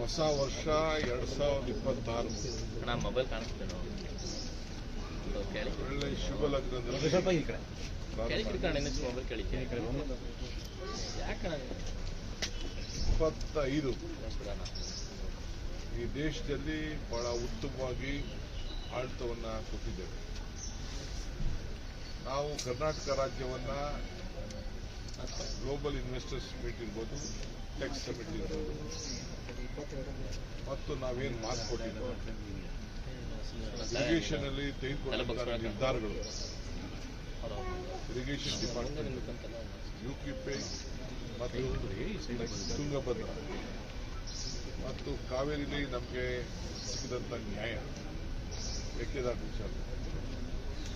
ಹೊಸ ವರ್ಷ ಎರಡ್ ಸಾವಿರದ ಇಪ್ಪತ್ತಾರು. ನಾ ಮೊಬೈಲ್ ಕಾಣಿಸ್ತೇನೆ ಒಳ್ಳೆ ಶುಭ ಲಗ್ನದಲ್ಲಿ ಸ್ವಲ್ಪ ಈ ಕಡೆ. ಮೊಬೈಲ್ ಇಪ್ಪತ್ತೈದು. ಈ ದೇಶದಲ್ಲಿ ಬಹಳ ಉತ್ತಮವಾಗಿ ಆಡಳಿತವನ್ನ ಕೊಟ್ಟಿದ್ದೇವೆ. ನಾವು ಕರ್ನಾಟಕ ರಾಜ್ಯವನ್ನ ಗ್ಲೋಬಲ್ ಇನ್ವೆಸ್ಟರ್ಸ್ ಮೀಟ್ ಇರ್ಬೋದು ಟೆಕ್ಸ್ ಸಮಿಟ್ ಇರ್ಬೋದು. ಮತ್ತು ನಾವೇನು ಮಾತು ಕೊಟ್ಟಿದ್ದೇವೆ ಇರಿಗೇಷನ್ ಅಲ್ಲಿ ತೆಗೆದುಕೊಂಡ ನಿರ್ಧಾರಗಳು. ಇರಿಗೇಷನ್ ಡಿಪಾರ್ಟ್ಮೆಂಟ್ ಯುಕಿಪೆ ಮತ್ತು ತುಂಗಭದ್ರ. ಮತ್ತು ಕಾವೇರಿಲಿ ನಮಗೆ ಸಿಕ್ಕಿದಂಥ ನ್ಯಾಯ. ಮೇಕೆದಾಟು ವಿಚಾರ.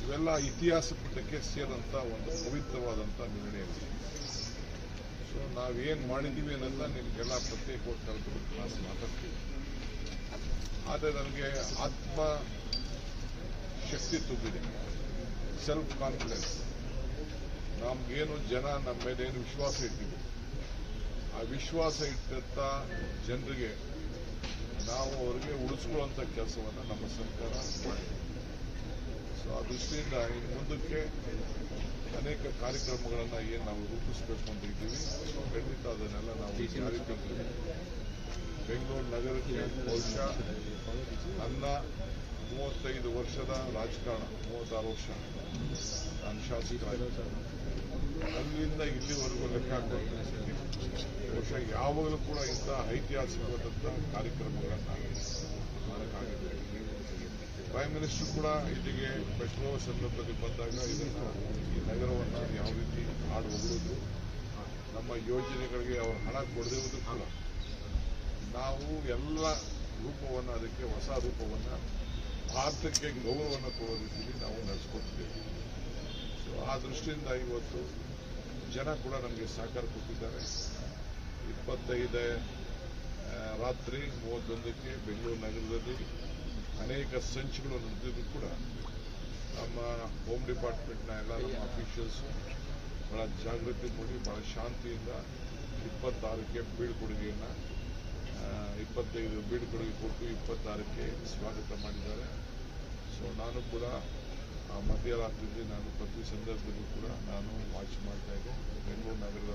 ಇವೆಲ್ಲ ಇತಿಹಾಸ ಪುಟಕ್ಕೆ ಸೇರಿದಂಥ ಒಂದು ಪವಿತ್ರವಾದಂಥ ನಿರ್ಣಯ ಸೊ ನಾವೇನು ಮಾಡಿದ್ದೀವಿ ಅನ್ನೋದನ್ನ ನಿಮಗೆಲ್ಲ ಪ್ರತ್ಯೇಕವಾಗಿ ಕರೆದು ನಾನು ಮಾತಾಡ್ತೀನಿ ಆದರೆ ನನಗೆ ಆತ್ಮ ಶಕ್ತಿ ತುಂಬಿದೆ. ಸೆಲ್ಫ್ ಕಾನ್ಫಿಡೆನ್ಸ್ ನಮ್ಗೇನು ಜನ ನಮ್ಮ ಮೇಲೆ ಏನು ವಿಶ್ವಾಸ ಇಟ್ಟಿದೆ ಆ ವಿಶ್ವಾಸ ಇಟ್ಟಂತ ಜನರಿಗೆ ನಾವು ಅವರಿಗೆ ಉಳಿಸ್ಕೊಳ್ಳುವಂಥ ಕೆಲಸವನ್ನು ನಮ್ಮ ಸರ್ಕಾರ ಮಾಡಿದೆ. ಸೊ ಆ ದೃಷ್ಟಿಯಿಂದ ಇನ್ನು ಮುಂದಕ್ಕೆ ಅನೇಕ ಕಾರ್ಯಕ್ರಮಗಳನ್ನು ಏನು ನಾವು ರೂಪಿಸ್ಬೇಕು ಅಂತ ಇದ್ದೀವಿ. ಖಂಡಿತ ಅದನ್ನೆಲ್ಲ ನಾವು ಜಾರಿ ಬೆಂಗಳೂರು ನಗರಕ್ಕೆ ಬಹುಶಃ ನನ್ನ ಮೂವತ್ತೈದು ವರ್ಷದ ರಾಜಕಾರಣ, ಮೂವತ್ತಾರು ವರ್ಷ ನಾನು ಶಾಸಕರಾಗಿ. ಅಲ್ಲಿಂದ ಇಲ್ಲಿವರೆಗೂ ಲೆಕ್ಕ ಹಾಕೊಂಡು ಬಹುಶಃ ಯಾವಾಗಲೂ ಕೂಡ ಇಂಥ ಐತಿಹಾಸಿಕವಾದಂಥ ಕಾರ್ಯಕ್ರಮಗಳನ್ನು ಮಾಡೋಕ್ಕಾಗಿದೆ ಪ್ರೈಮ್ ಮಿನಿಸ್ಟರ್ ಕೂಡ ಇಲ್ಲಿಗೆ ಮೆಟ್ರೋ ಸಂದರ್ಭದಲ್ಲಿ ಬಂದಾಗ ಇದನ್ನು ಈ ನಗರವನ್ನು ಯಾವ ರೀತಿ ಹಾಡು ಹೋಗುವುದು ನಮ್ಮ ಯೋಜನೆಗಳಿಗೆ ಅವರು ಹಣ ಕೊಡದಿರುವುದು ಕೂಡ ನಾವು ಎಲ್ಲ ರೂಪವನ್ನು ಅದಕ್ಕೆ ಹೊಸ ರೂಪವನ್ನು ಭಾರತಕ್ಕೆ ಗೌರವವನ್ನು ಕೊಡೋ ರೀತಿಯಲ್ಲಿ ನಾವು ನಡೆಸ್ಕೊಟ್ಟಿದ್ದೇವೆ. ಸೊ ಆ ದೃಷ್ಟಿಯಿಂದ ಇವತ್ತು ಜನ ಕೂಡ ನಮಗೆ ಸಹಕಾರ ಕೊಟ್ಟಿದ್ದಾರೆ. ಇಪ್ಪತ್ತೈದೇ ರಾತ್ರಿ ಮೂವತ್ತೊಂದಕ್ಕೆ ಬೆಂಗಳೂರು ನಗರದಲ್ಲಿ ಅನೇಕ ಸಂಚುಗಳು ನಡೆದಿದ್ದು ಕೂಡ ನಮ್ಮ ಹೋಮ್ ಡಿಪಾರ್ಟ್ಮೆಂಟ್ನ ಎಲ್ಲ ನಮ್ಮ ಅಫಿಷಿಯಲ್ಸು ಬಹಳ ಜಾಗೃತಿ ಮೂಡಿ ಬಹಳ ಶಾಂತಿಯಿಂದ ಇಪ್ಪತ್ತಾರಕ್ಕೆ ಬೀಳ್ಕೊಡುಗೆಯನ್ನು ಇಪ್ಪತ್ತೈದು ಬೀಳ್ಕೊಡುಗೆ ಕೊಟ್ಟು ಇಪ್ಪತ್ತಾರಕ್ಕೆ ಸ್ವಾಗತ ಮಾಡಿದ್ದಾರೆ. ಸೊ ನಾನು ಕೂಡ ಮಧ್ಯರಾತ್ರಿಯಲ್ಲಿ ನಾನು ಪ್ರತಿ ಸಂದರ್ಭದಲ್ಲೂ ಕೂಡ ನಾನು ವಾಚ್ ಮಾಡ್ತಾ ಇದ್ದೆ. ಬೆಂಗಳೂರು ನಗರದ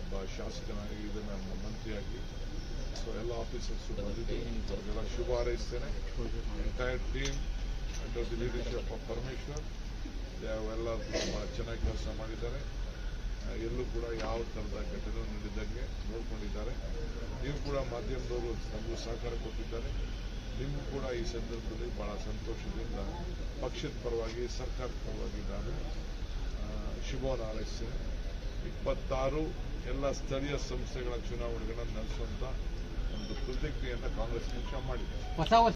ಒಬ್ಬ ಶಾಸಕನಾಗಿ ಇದನ್ನು ಮಂತ್ರಿಯಾಗಿ ಸೊ ಎಲ್ಲ ಆಫೀಸರ್ಸ್ ಬಂದಿದ್ದು, ಅವ್ರಿಗೆಲ್ಲ ಶುಭ ಹಾರೈಸ್ತೇನೆ. Entire team under the leadership of Parameshwar ಎಲ್ಲ ಚೆನ್ನಾಗಿ ಕೆಲಸ ಮಾಡಿದ್ದಾರೆ. ಎಲ್ಲೂ ಕೂಡ ಯಾವ ಥರದ ಘಟನೆ ನಡೆದಂಗೆ ನೋಡ್ಕೊಂಡಿದ್ದಾರೆ. ನೀವು ಕೂಡ ಮಾಧ್ಯಮದವರು ನಮಗೂ ಸಹಕಾರ ಕೊಟ್ಟಿದ್ದಾರೆ. ನಿಮಗೂ ಕೂಡ ಈ ಸಂದರ್ಭದಲ್ಲಿ ಬಹಳ ಸಂತೋಷದಿಂದ ಪಕ್ಷದ ಪರವಾಗಿ, ಸರ್ಕಾರದ ಪರವಾಗಿ ನಾನು ಶುಭವನ್ನು ಹಾರೈಸ್ತೇನೆ ಇಪ್ಪತ್ತಾರು ಎಲ್ಲ ಸ್ಥಳೀಯ ಸಂಸ್ಥೆಗಳ ಚುನಾವಣೆಗಳನ್ನು ನಡೆಸುವಂತ ಒಂದು ಪ್ರತಿಜ್ಞೆಯನ್ನು ಕಾಂಗ್ರೆಸ್ ಪಕ್ಷ ಮಾಡಿದೆ